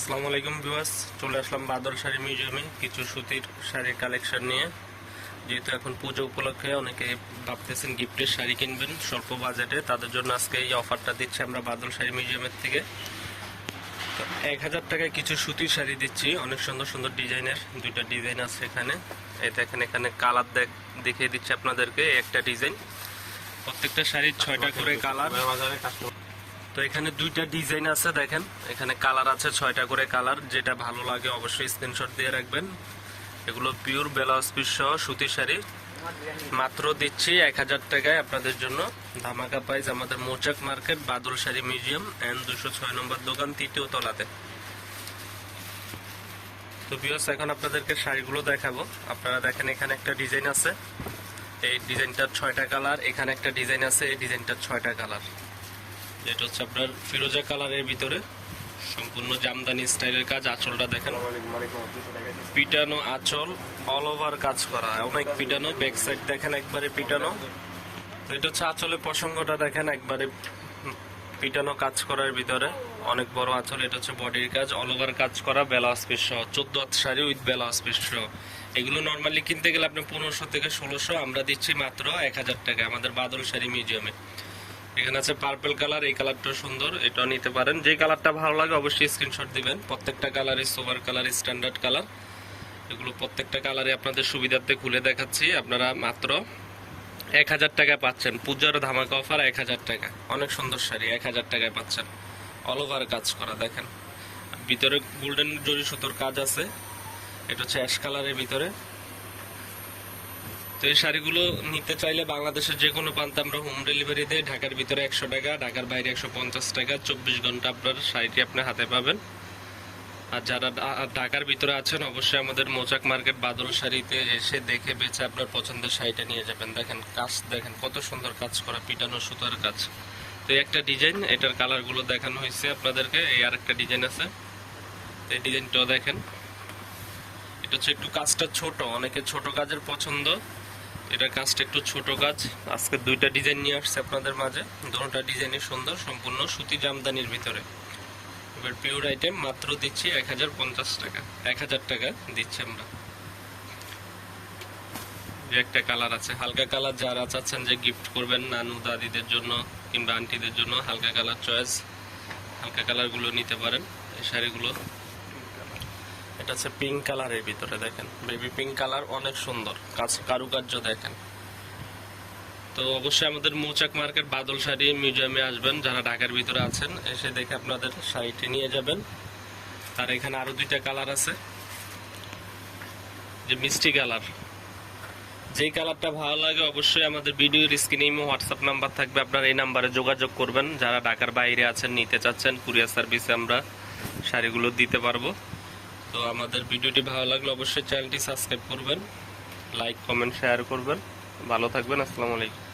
আসসালামু আলাইকুম ভিউয়ার্স, চলে আসলাম বাদল শাড়ি মিউজিয়ামে কিছু সুতির শাড়ির কালেকশন নিয়ে। যেহেতু এখন পুজো উপলক্ষে অনেকে ভাবতেছেন গিফটের শাড়ি কিনবেন স্বল্প বাজেটে, তাদের জন্য আজকে এই অফারটা দিচ্ছি আমরা বাদল শাড়ি মিউজিয়ামের থেকে। এক হাজার টাকায় কিছু সুতির শাড়ি দিচ্ছি, অনেক সুন্দর সুন্দর ডিজাইনের, দুইটা ডিজাইন আছে এখানে। এই দেখেন এখানে কালার দেখ, দেখিয়ে দিচ্ছি আপনাদেরকে, একটা ডিজাইন। প্রত্যেকটা শাড়ির ছয়টা করে কালার তো এখানে দুইটা ডিজাইন আছে, দেখেন। এখানে কালার আছে, ছয়টা করে কালার। যেটা ভালো লাগে অবশ্যই স্ক্রিনশট দিয়ে রাখবেন। এগুলো পিওর ব্লাউজ পিস সহ সুতি শাড়ি। মাত্র দিচ্ছি এক হাজার টাকায় আপনাদের জন্য। ধামাকা প্রাইস আমাদের Mouchak market, Badal sari museum N দুশো ছয় নম্বর দোকান তৃতীয় তলাতে। তো বিয়স এখন আপনাদেরকে শাড়িগুলো দেখাবো। আপনারা দেখেন এখানে একটা ডিজাইন আছে। এই ডিজাইনটার ছয়টা কালার, এখানে একটা ডিজাইন আছে, এই ডিজাইনটার ছয়টা কালার। এটা হচ্ছে আপনার ফিরোজা কালারের ভিতরে। সম্পূর্ণ জামদানি স্টাইলের কাজ, আঁচলটা দেখেন। পিটানো আঁচল অল ওভার কাজ করা। অনেক পিটানো ব্যাক সাইড দেখেন একবারে পিটানো। এটা হচ্ছে আঁচলের প্রসঙ্গটা দেখেন, একবারে পিটানো কাজ করার ভিতরে। অনেক বড় আঁচল, এটা হচ্ছে বডির কাজ অল ওভার কাজ করা, বেলা পিস সহ। চোদ্দ শাড়ি উইথ বেলা সহ। এগুলো নর্মালি কিনতে গেলে আপনি পনেরোশো থেকে ষোলোশো, আমরা দিচ্ছি মাত্র এক হাজার টাকা আমাদের বাদল শাড়ি মিউজিয়ামে এখানে আছে পার্পল কালার এই কালারটা সুন্দর, এটাও নিতে পারেন। যে কালারটা ভালো লাগে অবশ্যই স্ক্রিনশট দিবেন। প্রত্যেকটা কালারই সোভার কালার স্ট্যান্ডার্ড কালার এগুলো প্রত্যেকটা কালারে আপনাদের সুবিধার্থে খুলে দেখাচ্ছি। আপনারা মাত্র এক হাজার টাকায় পাচ্ছেন। পূজার ধামাকা অফার এক হাজার টাকা। অনেক সুন্দর শাড়ি, এক হাজার টাকায় পাচ্ছেন। অল ওভার কাজ করা, দেখেন। ভিতরে গোল্ডেন জরি সুতোর কাজ আছে। এটা হচ্ছে অ্যাশ কালারের ভিতরে। তো এই শাড়িগুলো নিতে চাইলে বাংলাদেশের যে কোনো প্রান্তে আমরা হোম ডেলিভারি দেই ঢাকার ভিতরে একশো টাকা, ঢাকার বাইরে একশো পঞ্চাশ টাকা, চব্বিশ ঘণ্টা আপনার শাড়িটি আপনি হাতে পাবেন। আর যারা ঢাকার ভিতরে আছেন, অবশ্যই আমাদের মোচাক মার্কেট বাদল শাড়িতে এসে দেখে বেছে আপনার পছন্দের শাড়িটা নিয়ে যাবেন। দেখেন কাজ, দেখেন কত সুন্দর কাজ করা, পিটানো সুতার কাজ। তো এই একটা ডিজাইন, এটার কালারগুলো দেখানো হয়েছে আপনাদেরকে, এই আরেকটা ডিজাইন আছে। এই ডিজাইনটাও দেখেন। এটা হচ্ছে একটু কাজটা ছোট, অনেকে ছোট কাজের পছন্দ। এটার কাজটা একটু ছোট কাজ আজকে দুইটা ডিজাইন নিয়ে আসছে আপনাদের মাঝে। দুটোটা ডিজাইনই সুন্দর, সম্পূর্ণ সুতি জামদানির ভিতরে। এবার পিওর আইটেম মাত্র দিচ্ছি এক হাজার পঞ্চাশ টাকা। এক হাজার টাকা দিচ্ছি আমরা। একটা কালার আছে, হালকা কালার। যারা চাচ্ছেন যে গিফট করবেন নানু দাদিদের জন্য কিংবা আন্টিদের জন্য, হালকা কালার চয়েস হালকা কালারগুলো নিতে পারেন। এই শাড়িগুলো এটা হচ্ছে পিঙ্ক কালারের ভিতরে, দেখেন। বেবি পিঙ্ক কালার অনেক সুন্দর। কারুকার্য দেখেন। তো অবশ্যই আমাদের মৌচাক মার্কেট বাদল শাড়ি মিউজিয়ামে আসবেন, যারা ঢাকার ভিতরে আছেন, এসে দেখে আপনাদের শাড়িটি নিয়ে যাবেন। আর এখানে আরও দুইটা কালার আছে। যে মিষ্টি কালার যেই কালারটা ভালো লাগে, অবশ্যই আমাদের ভিডিওর স্ক্রিনে হোয়াটসঅ্যাপ নাম্বার থাকবে। আপনারা এই নাম্বারে যোগাযোগ করবেন। যারা ঢাকার বাইরে আছেন, নিতে চাচ্ছেন কুরিয়ার সার্ভিসে আমরা শাড়িগুলো দিতে পারব। তো আমাদের ভিডিওটি ভালো লাগলে অবশ্যই চ্যানেলটি সাবস্ক্রাইব করবেন, লাইক, কমেন্ট, শেয়ার করবেন। ভালো থাকবেন, আসসালামু আলাইকুম।